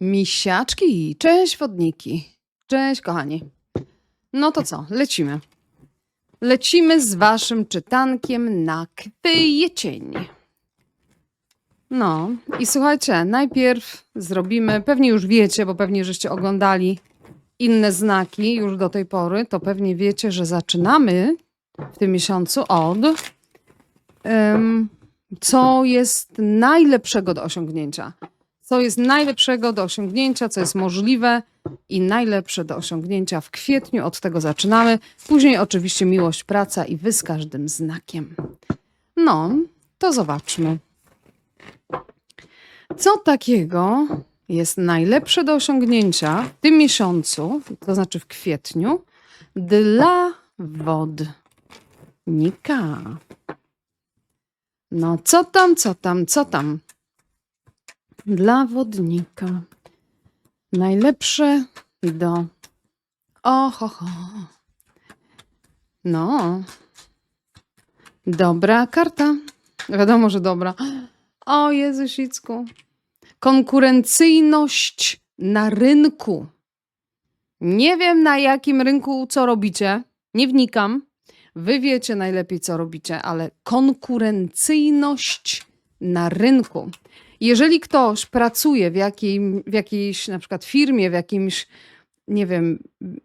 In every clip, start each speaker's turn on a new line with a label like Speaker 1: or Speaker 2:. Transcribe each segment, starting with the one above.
Speaker 1: Misiaczki, cześć wodniki. Cześć kochani. No to co, lecimy. Lecimy z waszym czytankiem na kwiecień. No i słuchajcie, najpierw zrobimy, pewnie już wiecie, bo pewnie żeście oglądali inne znaki już do tej pory, to pewnie wiecie, że zaczynamy w tym miesiącu od em, co jest najlepszego do osiągnięcia. Co jest najlepszego do osiągnięcia, co jest możliwe i najlepsze do osiągnięcia w kwietniu. Od tego zaczynamy. Później oczywiście miłość, praca i wy z każdym znakiem. No, to zobaczmy. Co takiego jest najlepsze do osiągnięcia w tym miesiącu, to znaczy w kwietniu, dla wodnika? No, co tam, co tam, co tam? Dla wodnika. Najlepsze do. Oho, ho. No. Dobra karta. Wiadomo, że dobra. O Jezusicku. Konkurencyjność na rynku. Nie wiem na jakim rynku co robicie. Nie wnikam. Wy wiecie najlepiej co robicie, ale konkurencyjność na rynku. Jeżeli ktoś pracuje w, jakim, w jakiejś na przykład firmie, w jakimś, nie wiem,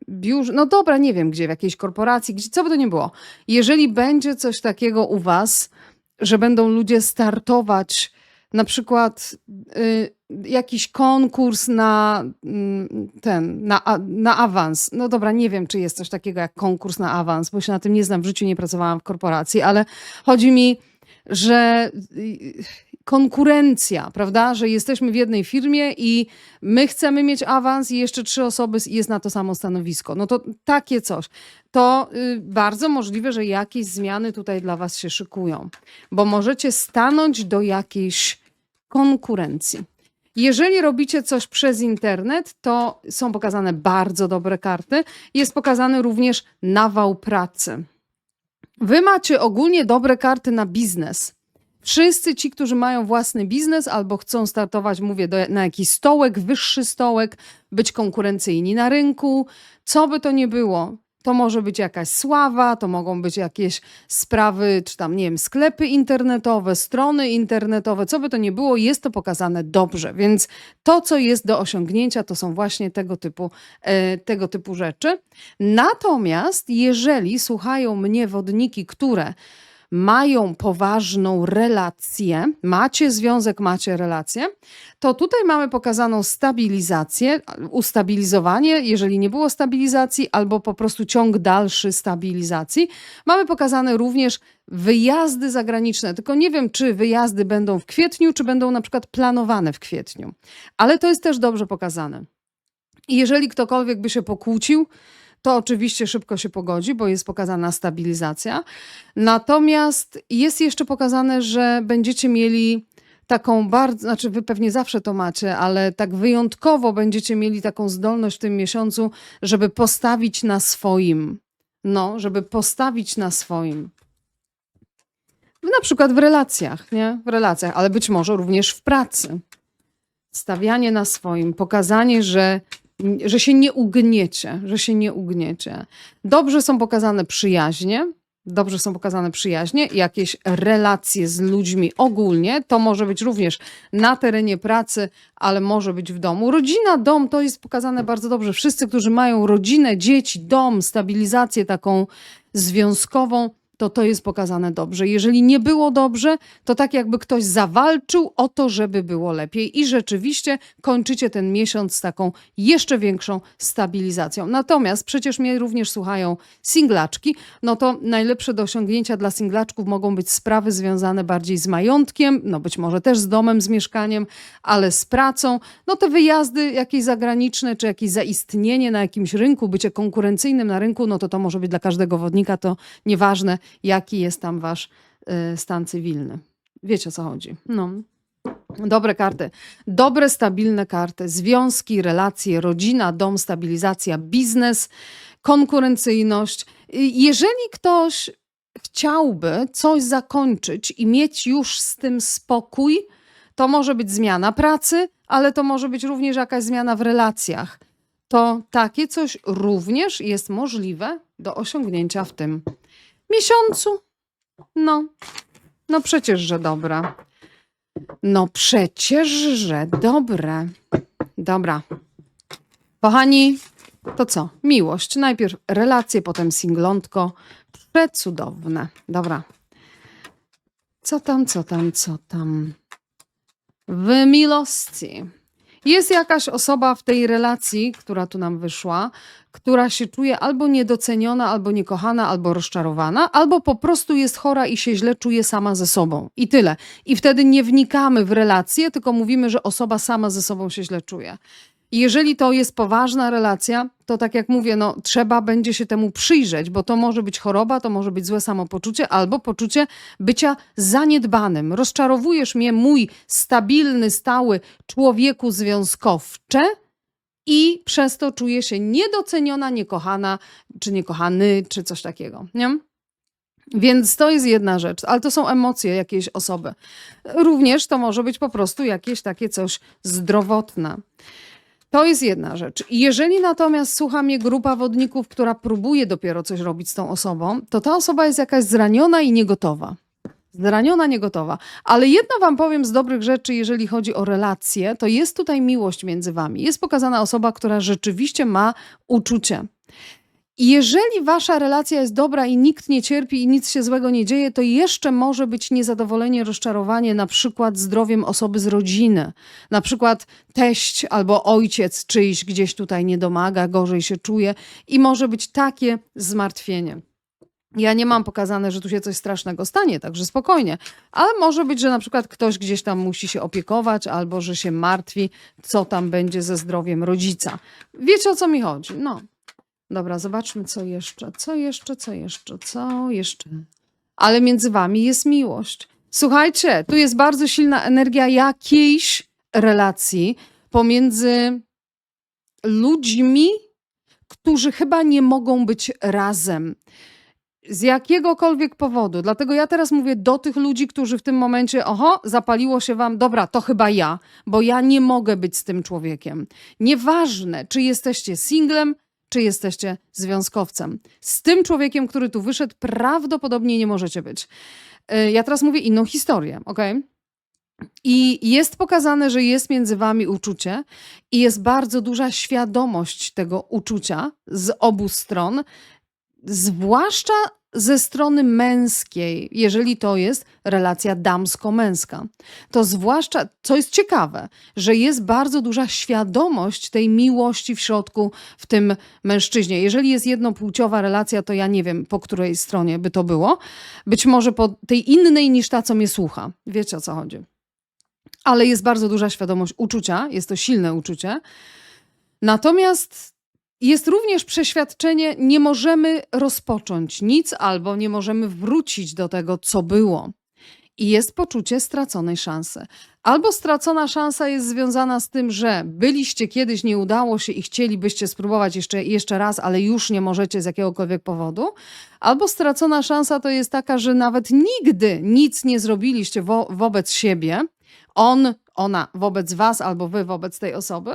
Speaker 1: biurze, no dobra, nie wiem gdzie, w jakiejś korporacji, gdzie, co by to nie było. Jeżeli będzie coś takiego u was, że będą ludzie startować, na przykład y, jakiś konkurs na mm, ten, na, na awans. No dobra, nie wiem, czy jest coś takiego jak konkurs na awans, bo się na tym nie znam, w życiu nie pracowałam w korporacji, ale chodzi mi, że y, konkurencja, prawda? Że jesteśmy w jednej firmie i my chcemy mieć awans i jeszcze trzy osoby jest na to samo stanowisko. No to takie coś. To y, bardzo możliwe, że jakieś zmiany tutaj dla was się szykują, bo możecie stanąć do jakiejś konkurencji. Jeżeli robicie coś przez internet, to są pokazane bardzo dobre karty. Jest pokazany również nawał pracy. Wy macie ogólnie dobre karty na biznes. Wszyscy ci, którzy mają własny biznes albo chcą startować, mówię, do, na jakiś stołek, wyższy stołek, być konkurencyjni na rynku, co by to nie było. To może być jakaś sława, to mogą być jakieś sprawy, czy tam, nie wiem, sklepy internetowe, strony internetowe, co by to nie było, jest to pokazane dobrze. Więc to, co jest do osiągnięcia, to są właśnie tego typu, e, tego typu rzeczy. Natomiast jeżeli słuchają mnie wodniki, które mają poważną relację, macie związek, macie relację, to tutaj mamy pokazaną stabilizację, ustabilizowanie, jeżeli nie było stabilizacji, albo po prostu ciąg dalszy stabilizacji. Mamy pokazane również wyjazdy zagraniczne, tylko nie wiem, czy wyjazdy będą w kwietniu, czy będą na przykład planowane w kwietniu, ale to jest też dobrze pokazane. Jeżeli ktokolwiek by się pokłócił, to oczywiście szybko się pogodzi, bo jest pokazana stabilizacja. Natomiast jest jeszcze pokazane, że będziecie mieli taką bardzo, znaczy wy pewnie zawsze to macie, ale tak wyjątkowo będziecie mieli taką zdolność w tym miesiącu, żeby postawić na swoim. No, żeby postawić na swoim. Na przykład w relacjach, nie? W relacjach, ale być może również w pracy. Stawianie na swoim, pokazanie, że że się nie ugniecie, że się nie ugniecie. Dobrze są pokazane przyjaźnie, dobrze są pokazane przyjaźnie, jakieś relacje z ludźmi ogólnie. To może być również na terenie pracy, ale może być w domu. Rodzina, dom to jest pokazane bardzo dobrze. Wszyscy, którzy mają rodzinę, dzieci, dom, stabilizację taką związkową, to to jest pokazane dobrze. Jeżeli nie było dobrze, to tak jakby ktoś zawalczył o to, żeby było lepiej i rzeczywiście kończycie ten miesiąc z taką jeszcze większą stabilizacją. Natomiast przecież mnie również słuchają singlaczki, no to najlepsze do osiągnięcia dla singlaczków mogą być sprawy związane bardziej z majątkiem, no być może też z domem, z mieszkaniem, ale z pracą. No te wyjazdy jakieś zagraniczne, czy jakieś zaistnienie na jakimś rynku, bycie konkurencyjnym na rynku, no to to może być dla każdego wodnika, to nieważne, jaki jest tam wasz y, stan cywilny. Wiecie o co chodzi. No. Dobre karty. Dobre, stabilne karty. Związki, relacje, rodzina, dom, stabilizacja, biznes, konkurencyjność. Y, Jeżeli ktoś chciałby coś zakończyć i mieć już z tym spokój, to może być zmiana pracy ale to może być również jakaś zmiana w relacjach. To takie coś również jest możliwe do osiągnięcia w tym miesiącu. No, no przecież, że dobra. No przecież, że dobre. Dobra. Kochani, to co? Miłość. Najpierw relacje, potem singlątko. Przecudowne. Dobra. Co tam, co tam, co tam? W miłości. Jest jakaś osoba w tej relacji, która tu nam wyszła, która się czuje albo niedoceniona, albo niekochana, albo rozczarowana, albo po prostu jest chora i się źle czuje sama ze sobą. I tyle. I wtedy nie wnikamy w relacje, tylko mówimy, że osoba sama ze sobą się źle czuje. I Jeżeli to jest poważna relacja, to tak jak mówię, no, trzeba będzie się temu przyjrzeć, bo to może być choroba, to może być złe samopoczucie albo poczucie bycia zaniedbanym. Rozczarowujesz mnie, mój stabilny, stały człowieku związkowcze, i przez to czuję się niedoceniona, niekochana, czy niekochany, czy coś takiego. Nie? Więc to jest jedna rzecz, ale to są emocje jakiejś osoby. Również to może być po prostu jakieś takie coś zdrowotne. To jest jedna rzecz. Jeżeli natomiast słucha mnie grupa wodników, która próbuje dopiero coś robić z tą osobą, to ta osoba jest jakaś zraniona i niegotowa. Zraniona, niegotowa. Ale jedno wam powiem z dobrych rzeczy, jeżeli chodzi o relacje, to jest tutaj miłość między wami. Jest pokazana osoba, która rzeczywiście ma uczucie. Jeżeli wasza relacja jest dobra i nikt nie cierpi i nic się złego nie dzieje, to jeszcze może być niezadowolenie, rozczarowanie na przykład zdrowiem osoby z rodziny. Na przykład teść albo ojciec czyjś gdzieś tutaj nie domaga, gorzej się czuje i może być takie zmartwienie. Ja nie mam pokazane, że tu się coś strasznego stanie, także spokojnie. Ale może być, że na przykład ktoś gdzieś tam musi się opiekować, albo że się martwi, co tam będzie ze zdrowiem rodzica. Wiecie o co mi chodzi? No. Dobra, zobaczmy, co jeszcze. Co jeszcze, co jeszcze, co jeszcze. Ale między wami jest miłość. Słuchajcie, tu jest bardzo silna energia jakiejś relacji pomiędzy ludźmi, którzy chyba nie mogą być razem. Z jakiegokolwiek powodu. Dlatego ja teraz mówię do tych ludzi, którzy w tym momencie, oho, zapaliło się wam, dobra, to chyba ja, bo ja nie mogę być z tym człowiekiem. Nieważne, czy jesteście singlem, czy jesteście związkowcem. Z tym człowiekiem, który tu wyszedł, prawdopodobnie nie możecie być. Y, Ja teraz mówię inną historię, ok? I jest pokazane, że jest między wami uczucie i jest bardzo duża świadomość tego uczucia z obu stron, zwłaszcza ze strony męskiej, jeżeli to jest relacja damsko-męska. To zwłaszcza, co jest ciekawe, że jest bardzo duża świadomość tej miłości w środku w tym mężczyźnie. Jeżeli jest jednopłciowa relacja, to ja nie wiem, po której stronie by to było. Być może po tej innej niż ta, co mnie słucha. Wiecie o co chodzi. Ale jest bardzo duża świadomość uczucia, jest to silne uczucie. Natomiast jest również przeświadczenie, nie możemy rozpocząć nic albo nie możemy wrócić do tego, co było. I jest poczucie straconej szansy. Albo stracona szansa jest związana z tym, że byliście kiedyś, nie udało się i chcielibyście spróbować jeszcze, jeszcze raz, ale już nie możecie z jakiegokolwiek powodu. Albo stracona szansa to jest taka, że nawet nigdy nic nie zrobiliście wo wobec siebie. On, ona wobec was, albo wy wobec tej osoby.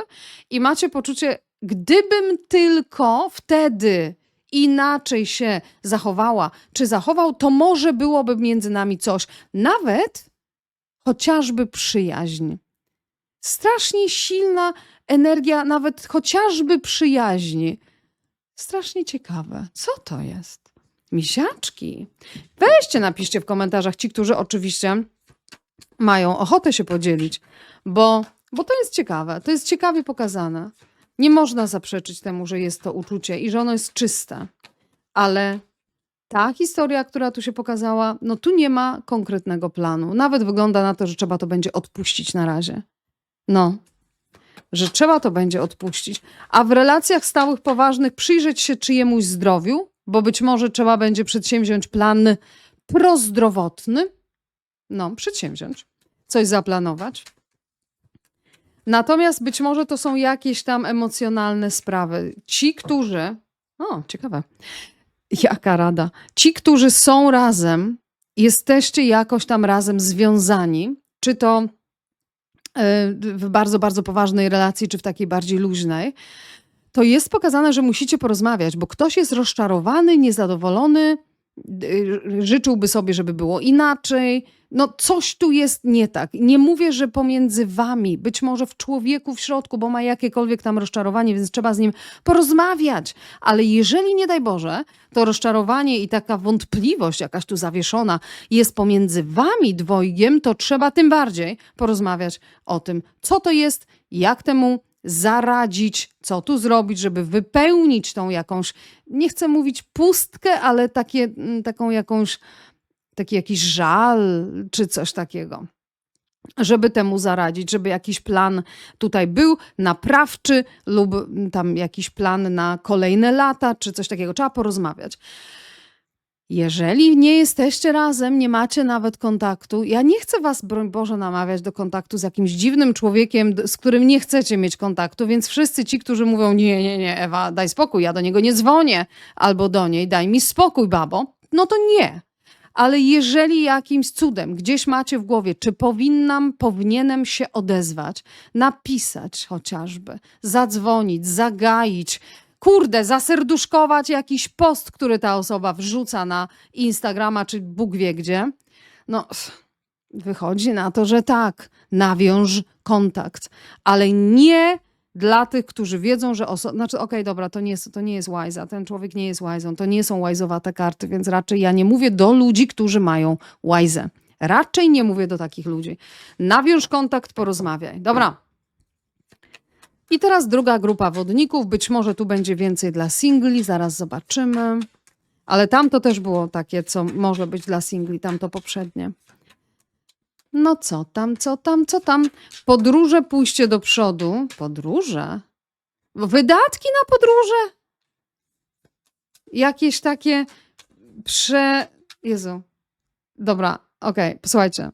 Speaker 1: I macie poczucie, gdybym tylko wtedy inaczej się zachowała, czy zachował, to może byłoby między nami coś. Nawet chociażby przyjaźń. Strasznie silna energia, nawet chociażby przyjaźni. Strasznie ciekawe. Co to jest? Misiaczki. Weźcie, napiszcie w komentarzach ci, którzy oczywiście mają ochotę się podzielić, bo, bo to jest ciekawe. To jest ciekawie pokazane. Nie można zaprzeczyć temu, że jest to uczucie i że ono jest czyste. Ale ta historia, która tu się pokazała, no tu nie ma konkretnego planu. Nawet wygląda na to, że trzeba to będzie odpuścić na razie. No, że trzeba to będzie odpuścić. A w relacjach stałych, poważnych przyjrzeć się czyjemuś zdrowiu, bo być może trzeba będzie przedsięwziąć plan prozdrowotny. No, przedsięwziąć. Coś zaplanować. Natomiast być może to są jakieś tam emocjonalne sprawy. Ci, którzy. O, ciekawe. Jaka rada? Ci, którzy są razem, jesteście jakoś tam razem związani, czy to e, w bardzo, bardzo poważnej relacji, czy w takiej bardziej luźnej, to jest pokazane, że musicie porozmawiać, bo ktoś jest rozczarowany, niezadowolony, y, życzyłby sobie, żeby było inaczej. No, coś tu jest nie tak. Nie mówię, że pomiędzy wami, być może w człowieku w środku, bo ma jakiekolwiek tam rozczarowanie, więc trzeba z nim porozmawiać. Ale jeżeli nie daj Boże, to rozczarowanie i taka wątpliwość jakaś tu zawieszona jest pomiędzy wami dwojgiem, to trzeba tym bardziej porozmawiać o tym, co to jest, jak temu zaradzić, co tu zrobić, żeby wypełnić tą jakąś, nie chcę mówić pustkę, ale takie, mm, taką jakąś, taki jakiś żal czy coś takiego. Żeby temu zaradzić, żeby jakiś plan tutaj był naprawczy lub tam jakiś plan na kolejne lata, czy coś takiego. Trzeba porozmawiać. Jeżeli nie jesteście razem, nie macie nawet kontaktu, ja nie chcę was, broń Boże, namawiać do kontaktu z jakimś dziwnym człowiekiem, z którym nie chcecie mieć kontaktu, więc wszyscy ci, którzy mówią, nie, nie, nie, Ewa, daj spokój, ja do niego nie dzwonię, albo do niej, daj mi spokój, babo, no to nie. Ale jeżeli jakimś cudem gdzieś macie w głowie, czy powinnam, powinienem się odezwać, napisać chociażby, zadzwonić, zagaić, kurde, zaserduszkować jakiś post, który ta osoba wrzuca na Instagrama, czy Bóg wie gdzie, no wychodzi na to, że tak, nawiąż kontakt, ale nie dla tych, którzy wiedzą, że osoba, znaczy okej, dobra, to nie, jest, to nie jest łajza, ten człowiek nie jest łajzą, to nie są łajzowate karty, więc raczej ja nie mówię do ludzi, którzy mają łajzę. Raczej nie mówię do takich ludzi. Nawiąż kontakt, porozmawiaj. Dobra. I teraz druga grupa wodników. Być może tu będzie więcej dla singli, zaraz zobaczymy. Ale tam to też było takie, co może być dla singli, tam to poprzednie. No co tam, co tam, co tam? Podróże, pójście do przodu. Podróże? Wydatki na podróże? Jakieś takie prze... Jezu. Dobra, okej, posłuchajcie.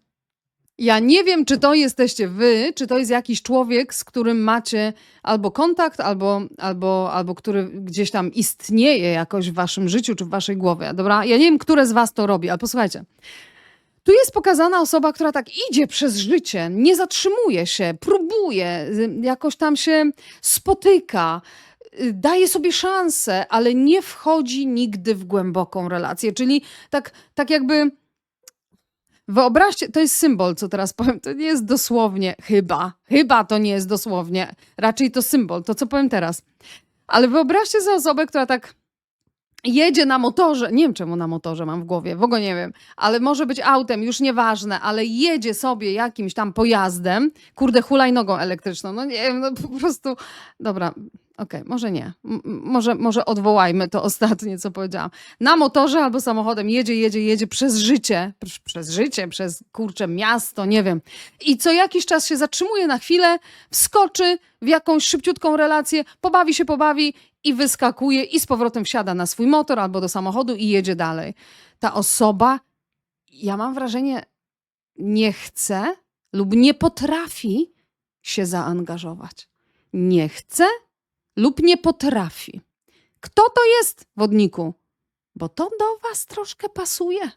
Speaker 1: Ja nie wiem, czy to jesteście wy, czy to jest jakiś człowiek, z którym macie albo kontakt, albo, albo, albo który gdzieś tam istnieje jakoś w waszym życiu, czy w waszej głowie. Dobra? Ja nie wiem, które z was to robi, ale posłuchajcie. Tu jest pokazana osoba, która tak idzie przez życie, nie zatrzymuje się, próbuje, y, jakoś tam się spotyka, y, daje sobie szansę, ale nie wchodzi nigdy w głęboką relację. Czyli tak, tak jakby. Wyobraźcie, to jest symbol, co teraz powiem. To nie jest dosłownie, chyba, chyba to nie jest dosłownie. Raczej to symbol, to co powiem teraz. Ale wyobraźcie sobie osobę, która tak jedzie na motorze. Nie wiem, czemu na motorze mam w głowie, w ogóle nie wiem, ale może być autem, już nieważne, ale jedzie sobie jakimś tam pojazdem, kurde, hulajnogą elektryczną. No nie wiem, no po prostu. Dobra, okej, może nie. Może, może odwołajmy to ostatnie, co powiedziałam. Na motorze albo samochodem jedzie, jedzie, jedzie przez życie, pr- przez życie, przez kurcze miasto, nie wiem. I co jakiś czas się zatrzymuje na chwilę, wskoczy w jakąś szybciutką relację, pobawi się, pobawi i wyskakuje i z powrotem wsiada na swój motor albo do samochodu i jedzie dalej. Ta osoba, ja mam wrażenie, nie chce lub nie potrafi się zaangażować. Nie chce lub nie potrafi. Kto to jest, wodniku? Bo to do was troszkę pasuje.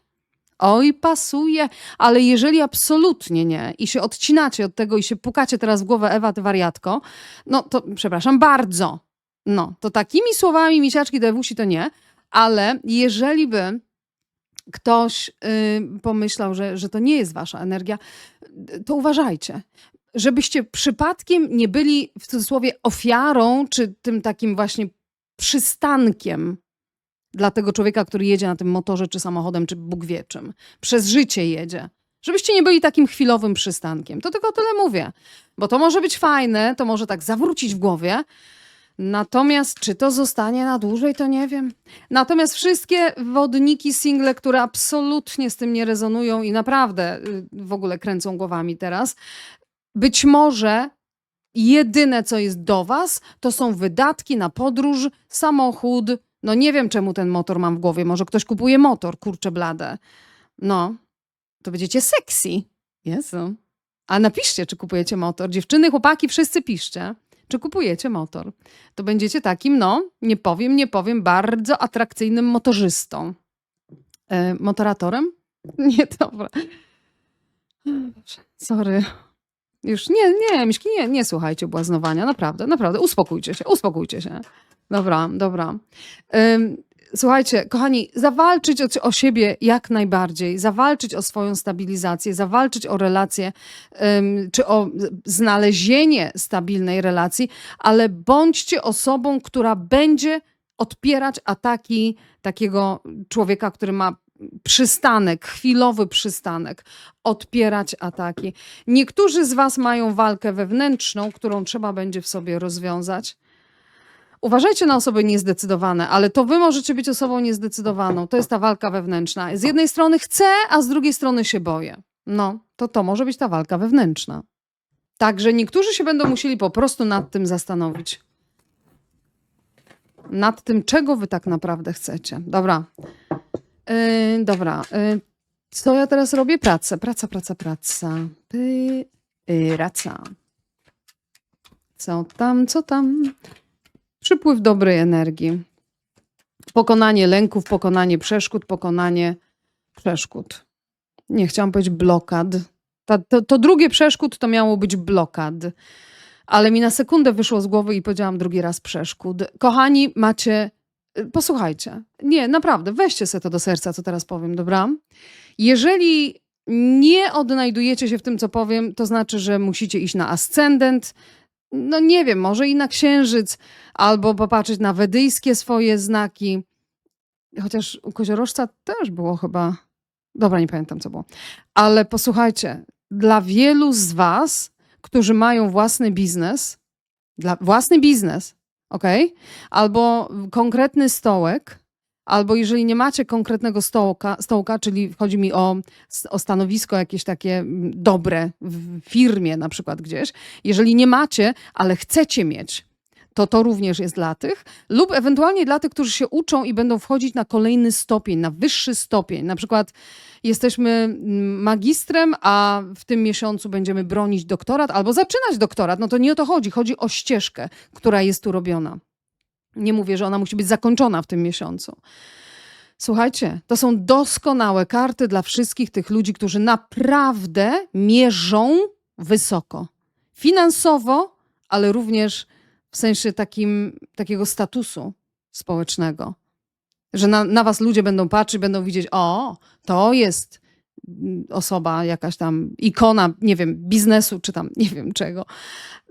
Speaker 1: Oj, pasuje, ale jeżeli absolutnie nie i się odcinacie od tego i się pukacie teraz w głowę Ewa, ty wariatko, no to przepraszam bardzo. No, to takimi słowami misiaczki do Ewusi to nie, ale jeżeli by ktoś y, pomyślał, że, że to nie jest wasza energia, to uważajcie. Żebyście przypadkiem nie byli w cudzysłowie ofiarą, czy tym takim właśnie przystankiem dla tego człowieka, który jedzie na tym motorze, czy samochodem, czy Bóg wie czym. Przez życie jedzie. Żebyście nie byli takim chwilowym przystankiem. To tylko tyle mówię. Bo to może być fajne, to może tak zawrócić w głowie, Natomiast czy to zostanie na dłużej, to nie wiem. Natomiast wszystkie wodniki, single, które absolutnie z tym nie rezonują i naprawdę y, w ogóle kręcą głowami teraz, być może jedyne, co jest do was, to są wydatki na podróż, samochód. No nie wiem, czemu ten motor mam w głowie. Może ktoś kupuje motor, kurczę blade. No, to będziecie sexy. Jezu. A napiszcie, czy kupujecie motor. Dziewczyny, chłopaki, wszyscy piszcie czy kupujecie motor. To będziecie takim, no, nie powiem, nie powiem, bardzo atrakcyjnym motorzystą. E, motoratorem? Nie, dobra. Sorry. Już nie, nie, Miśki, nie, nie słuchajcie błaznowania, naprawdę, naprawdę, uspokójcie się, uspokójcie się. Dobra, dobra. Słuchajcie, kochani, zawalczyć o, o siebie jak najbardziej, zawalczyć o swoją stabilizację, zawalczyć o relacje, ym, czy o znalezienie stabilnej relacji, ale bądźcie osobą, która będzie odpierać ataki takiego człowieka, który ma przystanek, chwilowy przystanek, odpierać ataki. Niektórzy z Was mają walkę wewnętrzną, którą trzeba będzie w sobie rozwiązać. Uważajcie na osoby niezdecydowane, ale to Wy możecie być osobą niezdecydowaną. To jest ta walka wewnętrzna. Z jednej strony chcę, a z drugiej strony się boję. No, to to może być ta walka wewnętrzna. Także niektórzy się będą musieli po prostu nad tym zastanowić. Nad tym, czego Wy tak naprawdę chcecie. Dobra. Yy, dobra. Yy, co ja teraz robię? Praca, praca, praca. Py, yy, raca. Co tam, co tam? Przypływ dobrej energii. Pokonanie lęków, pokonanie przeszkód, pokonanie przeszkód. Nie chciałam powiedzieć blokad. Ta, to, to drugie przeszkód to miało być blokad. Ale mi na sekundę wyszło z głowy i powiedziałam drugi raz przeszkód. Kochani, macie Posłuchajcie. Nie, naprawdę, weźcie sobie to do serca, co teraz powiem, dobra? Jeżeli nie odnajdujecie się w tym, co powiem, to znaczy, że musicie iść na ascendent, no nie wiem, może i na księżyc, albo popatrzeć na wedyjskie swoje znaki. Chociaż u koziorożca też było chyba. Dobra, nie pamiętam, co było. Ale posłuchajcie, dla wielu z Was, którzy mają własny biznes, dla własny biznes, ok? Albo konkretny stołek, albo jeżeli nie macie konkretnego stołka, stołka czyli chodzi mi o, o stanowisko jakieś takie dobre w firmie na przykład gdzieś, jeżeli nie macie, ale chcecie mieć, to to również jest dla tych, lub ewentualnie dla tych, którzy się uczą i będą wchodzić na kolejny stopień, na wyższy stopień. Na przykład jesteśmy mm, magistrem, a w tym miesiącu będziemy bronić doktorat albo zaczynać doktorat. No to nie o to chodzi, chodzi o ścieżkę, która jest tu robiona. Nie mówię, że ona musi być zakończona w tym miesiącu. Słuchajcie, to są doskonałe karty dla wszystkich tych ludzi, którzy naprawdę mierzą wysoko. Finansowo, ale również w sensie takim, takiego statusu społecznego. Że na, na was ludzie będą patrzeć, będą widzieć, o, to jest osoba, jakaś tam ikona, nie wiem, biznesu, czy tam nie wiem czego.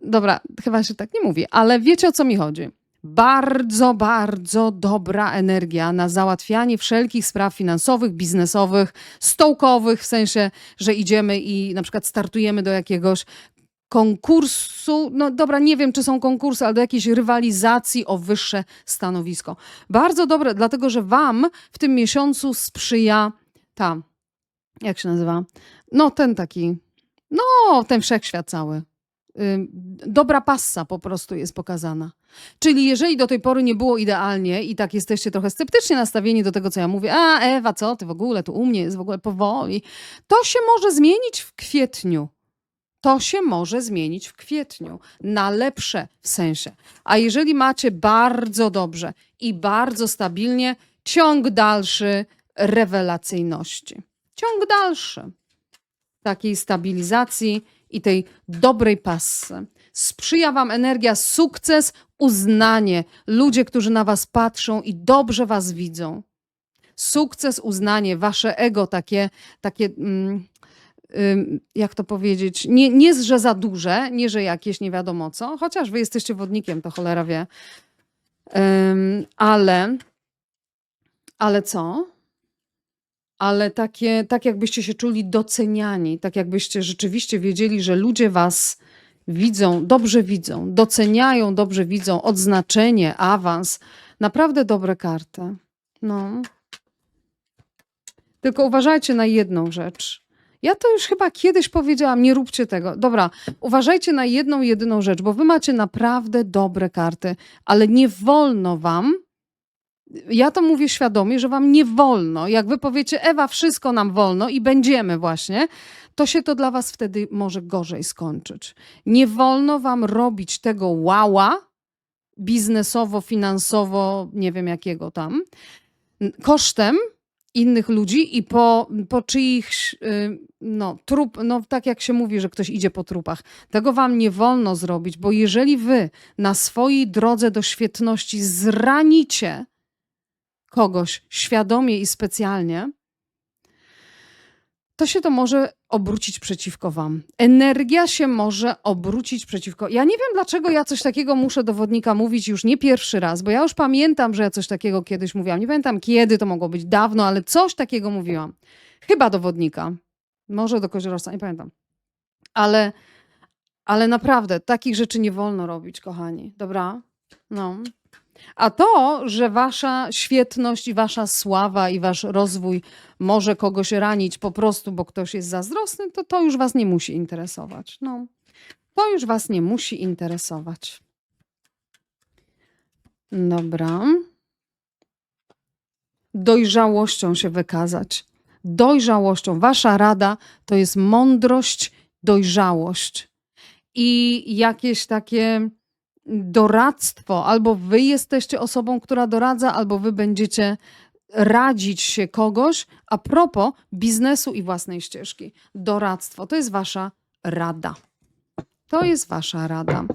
Speaker 1: Dobra, chyba się tak nie mówi, ale wiecie o co mi chodzi. Bardzo, bardzo dobra energia na załatwianie wszelkich spraw finansowych, biznesowych, stołkowych, w sensie, że idziemy i na przykład startujemy do jakiegoś konkursu, no dobra, nie wiem, czy są konkursy, ale do jakiejś rywalizacji o wyższe stanowisko. Bardzo dobre, dlatego że Wam w tym miesiącu sprzyja ta, jak się nazywa? No, ten taki, no, ten wszechświat cały. Dobra passa po prostu jest pokazana. Czyli jeżeli do tej pory nie było idealnie i tak jesteście trochę sceptycznie nastawieni do tego, co ja mówię, a Ewa, co ty w ogóle, tu u mnie jest w ogóle powoli, to się może zmienić w kwietniu to się może zmienić w kwietniu na lepsze w sensie. A jeżeli macie bardzo dobrze i bardzo stabilnie, ciąg dalszy rewelacyjności. Ciąg dalszy takiej stabilizacji i tej dobrej passy. Sprzyja Wam energia, sukces, uznanie, ludzie, którzy na Was patrzą i dobrze Was widzą. Sukces, uznanie, Wasze ego takie, takie. Mm, jak to powiedzieć, nie, nie że za duże, nie że jakieś nie wiadomo co, chociaż wy jesteście wodnikiem, to cholera wie. ale, ale co? Ale takie, tak jakbyście się czuli doceniani, tak jakbyście rzeczywiście wiedzieli, że ludzie was widzą, dobrze widzą, doceniają, dobrze widzą, odznaczenie, awans. Naprawdę dobre karty. No. Tylko uważajcie na jedną rzecz ja to już chyba kiedyś powiedziałam, nie róbcie tego. Dobra, uważajcie na jedną, jedyną rzecz, bo wy macie naprawdę dobre karty, ale nie wolno wam, ja to mówię świadomie, że wam nie wolno. Jak wy powiecie, Ewa, wszystko nam wolno i będziemy właśnie, to się to dla was wtedy może gorzej skończyć. Nie wolno wam robić tego łała biznesowo, finansowo, nie wiem jakiego tam, kosztem innych ludzi i po, po czyichś, y, no, trup, no tak jak się mówi, że ktoś idzie po trupach. Tego wam nie wolno zrobić, bo jeżeli wy na swojej drodze do świetności zranicie kogoś świadomie i specjalnie, to się to może obrócić przeciwko wam. Energia się może obrócić przeciwko. Ja nie wiem, dlaczego ja coś takiego muszę dowodnika mówić już nie pierwszy raz, bo ja już pamiętam, że ja coś takiego kiedyś mówiłam. Nie pamiętam kiedy, to mogło być dawno, ale coś takiego mówiłam. Chyba dowodnika. Może do koziorożca, nie pamiętam. Ale, ale naprawdę, takich rzeczy nie wolno robić, kochani. Dobra? No. A to, że wasza świetność i wasza sława i wasz rozwój może kogoś ranić po prostu, bo ktoś jest zazdrosny, to to już was nie musi interesować. No. To już was nie musi interesować. Dobra. Dojrzałością się wykazać. Dojrzałością. Wasza rada to jest mądrość, dojrzałość. I jakieś takie doradztwo, albo wy jesteście osobą, która doradza, albo wy będziecie radzić się kogoś a propos biznesu i własnej ścieżki. Doradztwo to jest wasza rada. To jest wasza rada.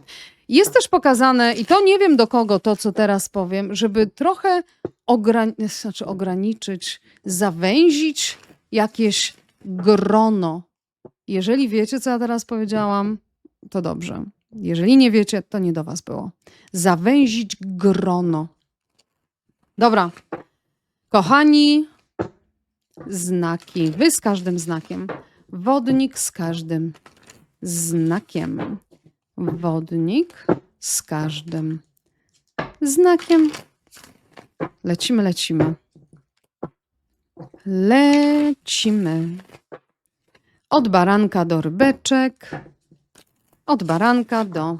Speaker 1: Jest też pokazane, i to nie wiem do kogo to, co teraz powiem, żeby trochę ograni- znaczy ograniczyć, zawęzić jakieś grono. Jeżeli wiecie, co ja teraz powiedziałam, to dobrze. Jeżeli nie wiecie, to nie do was było. Zawęzić grono. Dobra. Kochani, znaki. Wy z każdym znakiem. Wodnik z każdym znakiem. Wodnik z każdym znakiem. Lecimy, lecimy. Lecimy. Od baranka do rybeczek. Od baranka do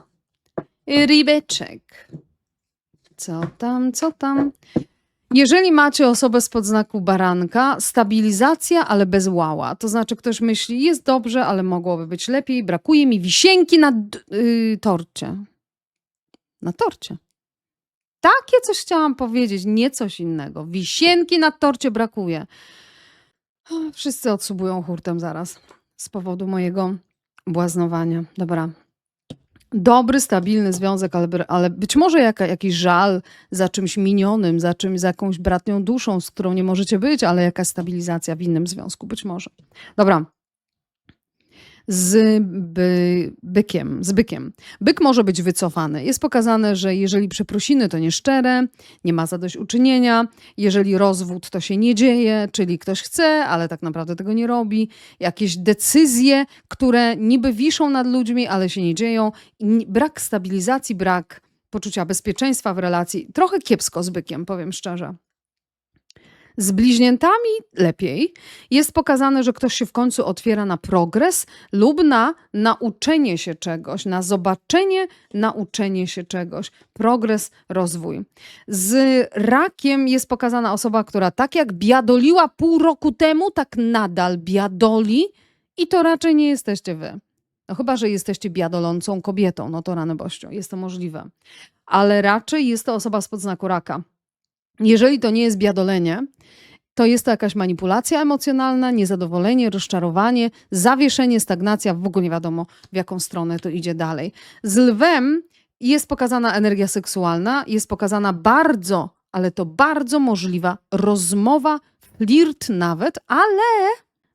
Speaker 1: rybeczek. Co tam, co tam? Jeżeli macie osobę z podznaku baranka, stabilizacja, ale bez łała. To znaczy, ktoś myśli, jest dobrze, ale mogłoby być lepiej, brakuje mi wisienki na d- y, torcie. Na torcie. Takie coś chciałam powiedzieć, nie coś innego. Wisienki na torcie brakuje. Wszyscy odsubują hurtem zaraz z powodu mojego błaznowania. Dobra. Dobry, stabilny związek, ale, ale być może jaka, jakiś żal za czymś minionym, za czymś, za jakąś bratnią duszą, z którą nie możecie być, ale jakaś stabilizacja w innym związku, być może. Dobra. Z by, bykiem, z bykiem. Byk może być wycofany. Jest pokazane, że jeżeli przeprosiny, to nieszczere, nie ma zadośćuczynienia. Jeżeli rozwód, to się nie dzieje, czyli ktoś chce, ale tak naprawdę tego nie robi. Jakieś decyzje, które niby wiszą nad ludźmi, ale się nie dzieją. Brak stabilizacji, brak poczucia bezpieczeństwa w relacji. Trochę kiepsko z bykiem, powiem szczerze. Z bliźniętami lepiej. Jest pokazane, że ktoś się w końcu otwiera na progres lub na nauczenie się czegoś, na zobaczenie, nauczenie się czegoś. Progres, rozwój. Z rakiem jest pokazana osoba, która tak jak biadoliła pół roku temu, tak nadal biadoli i to raczej nie jesteście wy. No chyba, że jesteście biadolącą kobietą, no to rany bością, jest to możliwe. Ale raczej jest to osoba spod znaku raka. Jeżeli to nie jest biadolenie, to jest to jakaś manipulacja emocjonalna, niezadowolenie, rozczarowanie, zawieszenie, stagnacja, w ogóle nie wiadomo w jaką stronę to idzie dalej. Z lwem jest pokazana energia seksualna, jest pokazana bardzo, ale to bardzo możliwa rozmowa, flirt nawet, ale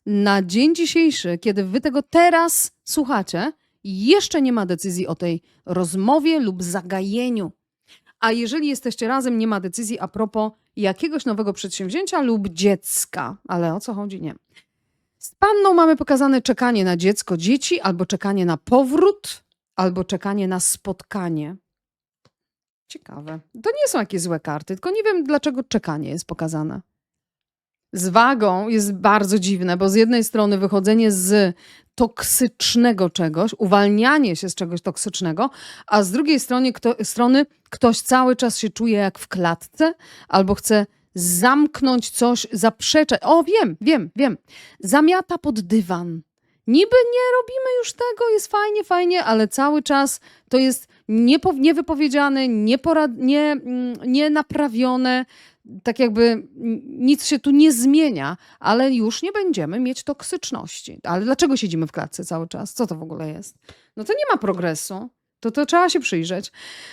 Speaker 1: na dzień dzisiejszy, kiedy wy tego teraz słuchacie, jeszcze nie ma decyzji o tej rozmowie lub zagajeniu. A jeżeli jesteście razem, nie ma decyzji a propos jakiegoś nowego przedsięwzięcia lub dziecka. Ale o co chodzi? Nie. Z panną mamy pokazane czekanie na dziecko, dzieci, albo czekanie na powrót, albo czekanie na spotkanie. Ciekawe. To nie są jakieś złe karty, tylko nie wiem, dlaczego czekanie jest pokazane. Z wagą jest bardzo dziwne, bo z jednej strony wychodzenie z toksycznego czegoś, uwalnianie się z czegoś toksycznego, a z drugiej strony, kto, strony ktoś cały czas się czuje jak w klatce albo chce zamknąć coś, zaprzeczać. O, wiem, wiem, wiem. Zamiata pod dywan. Niby nie robimy już tego, jest fajnie, fajnie, ale cały czas to jest niepo, niewypowiedziane, nie, mm, nienaprawione. Tak jakby nic się tu nie zmienia, ale już nie będziemy mieć toksyczności. Ale dlaczego siedzimy w klatce cały czas? Co to w ogóle jest? No to nie ma progresu. To, to trzeba się przyjrzeć.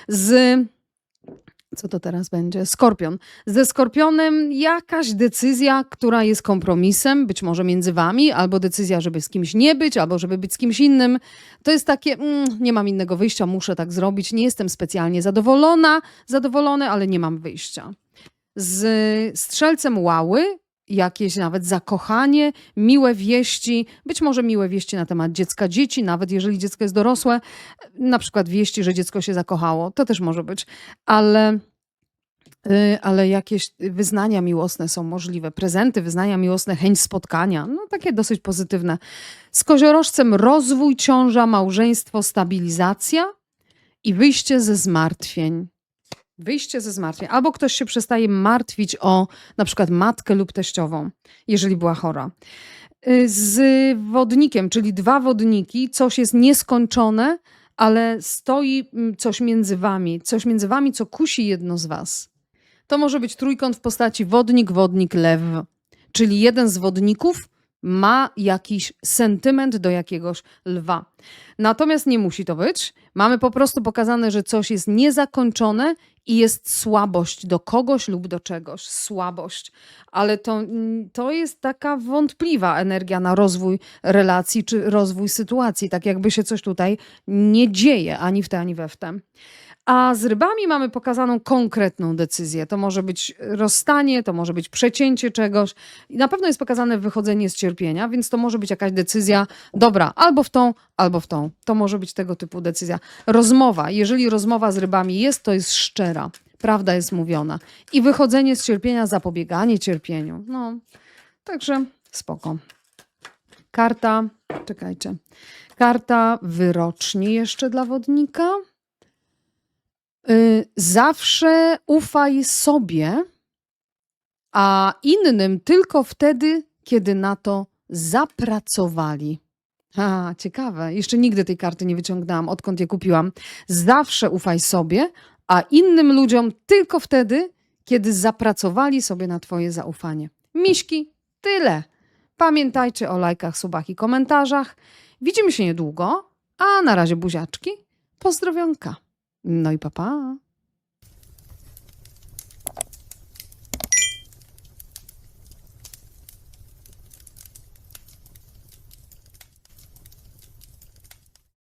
Speaker 1: Z co to teraz będzie? Skorpion. Ze skorpionem jakaś decyzja, która jest kompromisem, być może między wami, albo decyzja, żeby z kimś nie być, albo żeby być z kimś innym. To jest takie, mm, nie mam innego wyjścia, muszę tak zrobić. Nie jestem specjalnie zadowolona, zadowolony, ale nie mam wyjścia. Z strzelcem łały jakieś nawet zakochanie, miłe wieści, być może miłe wieści na temat dziecka, dzieci, nawet jeżeli dziecko jest dorosłe, na przykład wieści, że dziecko się zakochało, to też może być, ale, y, ale jakieś wyznania miłosne są możliwe, prezenty, wyznania miłosne, chęć spotkania, no takie dosyć pozytywne. Z koziorożcem rozwój, ciąża, małżeństwo, stabilizacja i wyjście ze zmartwień. Wyjście ze zmartwień. Albo ktoś się przestaje martwić o na przykład matkę lub teściową, jeżeli była chora. Y, Z wodnikiem, czyli dwa wodniki, coś jest nieskończone, ale stoi mm, coś między wami, coś między wami, co kusi jedno z was. To może być trójkąt w postaci wodnik, wodnik, lew. Czyli jeden z wodników ma jakiś sentyment do jakiegoś lwa. Natomiast nie musi to być. Mamy po prostu pokazane, że coś jest niezakończone i jest słabość do kogoś lub do czegoś. Słabość. Ale to, to jest taka wątpliwa energia na rozwój relacji czy rozwój sytuacji. Tak jakby się coś tutaj nie dzieje ani w te, ani we w te. A z rybami mamy pokazaną konkretną decyzję. To może być rozstanie, to może być przecięcie czegoś. I na pewno jest pokazane wychodzenie z cierpienia, więc to może być jakaś decyzja, dobra, albo w tą, albo w tą. To może być tego typu decyzja. Rozmowa, jeżeli rozmowa z rybami jest, to jest szczera. Prawda jest mówiona. I wychodzenie z cierpienia, zapobieganie cierpieniu. No, także spoko. Karta, czekajcie. Karta wyroczni jeszcze dla wodnika. Y, Zawsze ufaj sobie, a innym tylko wtedy, kiedy na to zapracowali. A, ciekawe. Jeszcze nigdy tej karty nie wyciągnęłam, odkąd je kupiłam. Zawsze ufaj sobie, a innym ludziom tylko wtedy, kiedy zapracowali sobie na Twoje zaufanie. Miśki, tyle. Pamiętajcie o lajkach, subach i komentarzach. Widzimy się niedługo, a na razie buziaczki. Pozdrowionka. No i papa. Pa.